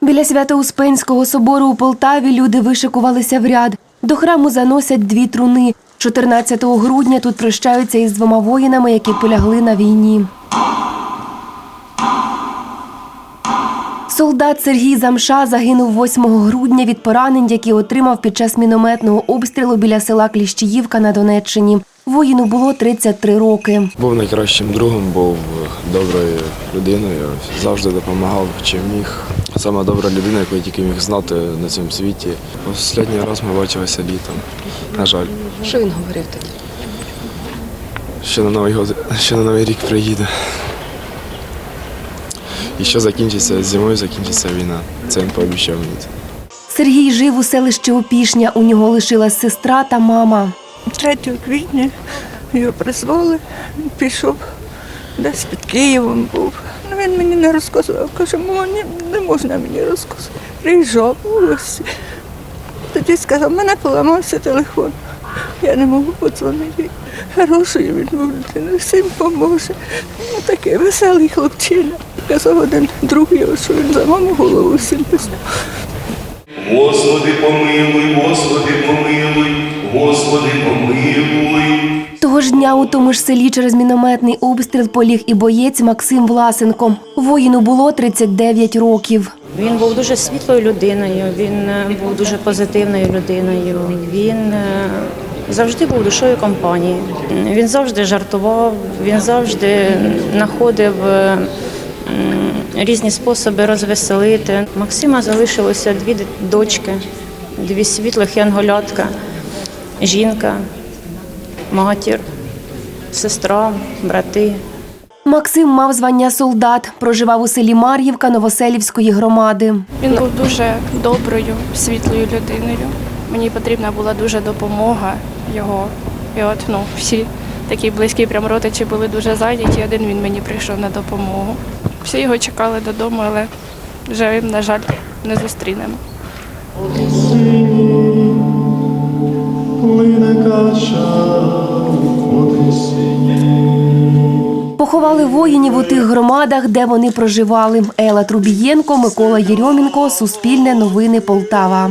Біля Свято-Успенського собору у Полтаві люди вишикувалися в ряд. До храму заносять дві труни. 14 грудня тут прощаються із двома воїнами, які полягли на війні. Солдат Сергій Замша загинув 8 грудня від поранень, які отримав під час мінометного обстрілу біля села Кліщіївка на Донеччині. Воїну було 33 роки. Був найкращим другом, був доброю людиною, завжди допомагав, чим міг. Саме добра людина, яку я тільки міг знати на цьому світі. Останній раз ми бачилися літом. На жаль, Що він говорив тоді? ще на Новий год, ще на Новий рік приїде. І що закінчиться зимою, закінчиться війна. Це він пообіцяв мені. Сергій жив у селищі Опішня. У нього лишилась сестра та мама. 3 квітня його призвали, він пішов десь під Києвом був. Ну, він мені не розказував. Каже, мама, не можна мені розказувати. Приїжджав ось. Тоді сказав, мене поламався телефон. Я не можу подзвонити. Хороший він був людина, всім поможе. Такий веселий хлопчина. Казав один друг його, що він за маму голову всім писав. Господи, помилуй, Господи, помилуй, Господи, помилуй. Того ж дня у тому ж селі через мінометний обстріл поліг і боєць Максим Власенко. Воїну було 39 років. Він був дуже світлою людиною, він е, був дуже позитивною людиною. Він е, завжди був душою компанії. Він завжди жартував, він завжди знаходив е, різні способи розвеселити. Максима залишилося дві дочки, дві світлих янголятка, жінка, матір, сестра, брати. Максим мав звання солдат, проживав у селі Мар'ївка Новоселівської громади. Він був дуже доброю, світлою людиною. Мені потрібна була дуже допомога його. І от ну, всі такі близькі прям родичі були дуже зайняті. Один він мені прийшов на допомогу. Всі його чекали додому, але живим, на жаль, не зустрінемо. Поховали воїнів у тих громадах, де вони проживали. Ела Трубієнко, Микола Єрьомінко, Суспільне новини Полтава.